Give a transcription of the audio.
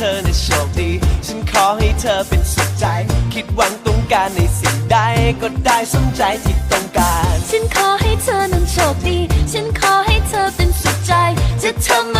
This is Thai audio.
ธอในโชคดี ฉันขอให้เธอเป็นสุขใจ คิดหวังต้องการในสิ่งใดก็ได้สมใจที่ต้องการ ฉันขอให้เธอนั้นโชคดี ฉันขอให้เธอเป็นสุขใจ จะทำ